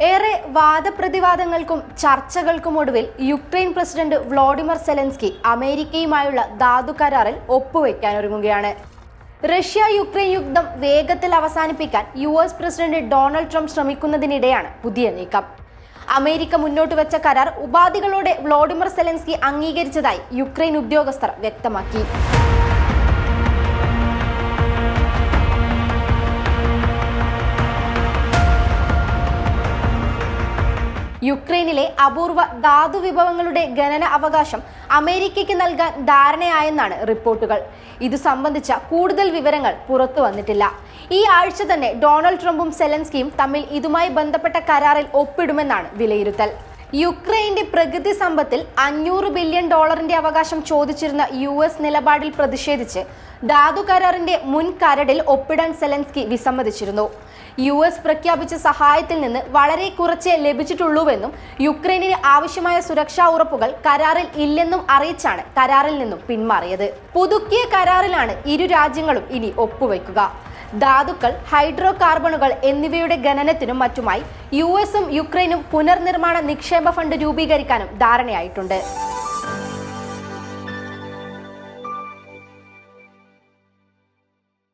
ഏറെ വാദപ്രതിവാദങ്ങൾക്കും ചർച്ചകൾക്കും ഒടുവിൽ യുക്രൈൻ പ്രസിഡന്റ് വ്ളോഡിമർ സെലൻസ്കി അമേരിക്കയുമായുള്ള ധാതു കരാറിൽ ഒപ്പുവെക്കാനൊരുങ്ങുകയാണ് റഷ്യ യുക്രൈൻ യുദ്ധം വേഗത്തിൽ അവസാനിപ്പിക്കാൻ U S president Donald Trump ശ്രമിക്കുന്നതിനിടെയാണ് പുതിയ നീക്കം. അമേരിക്ക മുന്നോട്ട് വെച്ച കരാർ ഉപാധികളോടെ വ്ളോഡിമർ സെലൻസ്കി അംഗീകരിച്ചതായി യുക്രൈൻ ഉദ്യോഗസ്ഥർ വ്യക്തമാക്കി. യുക്രൈനിലെ അപൂർവ ധാതു വിഭവങ്ങളുടെ ഖനന അവകാശം അമേരിക്കയ്ക്ക് നൽകാൻ ധാരണയായെന്നാണ് റിപ്പോർട്ടുകൾ. ഇത് സംബന്ധിച്ച കൂടുതൽ വിവരങ്ങൾ പുറത്തു വന്നിട്ടില്ല. ഈ ആഴ്ച തന്നെ ഡൊണാൾഡ് ട്രംപും സെലൻസ്കിയും തമ്മിൽ ഇതുമായി ബന്ധപ്പെട്ട കരാറിൽ ഒപ്പിടുമെന്നാണ് വിലയിരുത്തൽ. യുക്രൈന്റെ പ്രകൃതി സമ്പത്തിൽ അഞ്ഞൂറ് ബില്യൺ ഡോളറിന്റെ അവകാശം ചോദിച്ചിരുന്ന യു എസ് നിലപാടിൽ പ്രതിഷേധിച്ച് ധാതു കരാറിന്റെ മുൻ കരടിൽ ഒപ്പിടാൻ സെലൻസ്കി വിസമ്മതിച്ചിരുന്നു. യു എസ് പ്രഖ്യാപിച്ച സഹായത്തിൽ നിന്ന് വളരെ കുറച്ചേ ലഭിച്ചിട്ടുള്ളൂവെന്നും യുക്രൈനിന് ആവശ്യമായ സുരക്ഷാ ഉറപ്പുകൾ കരാറിൽ ഇല്ലെന്നും അറിയിച്ചാണ് കരാറിൽ നിന്നും പിന്മാറിയത്. പുതുക്കിയ കരാറിലാണ് ഇരു രാജ്യങ്ങളും ഇനി ഒപ്പുവെക്കുക ധാതുക്കൾ ഹൈഡ്രോ കാർബണുകൾ എന്നിവയുടെ ഖനനത്തിനും മറ്റുമായി യു എസും യുക്രൈനും പുനർനിർമ്മാണ നിക്ഷേപ ഫണ്ട് രൂപീകരിക്കാനും ധാരണയായിട്ടുണ്ട്.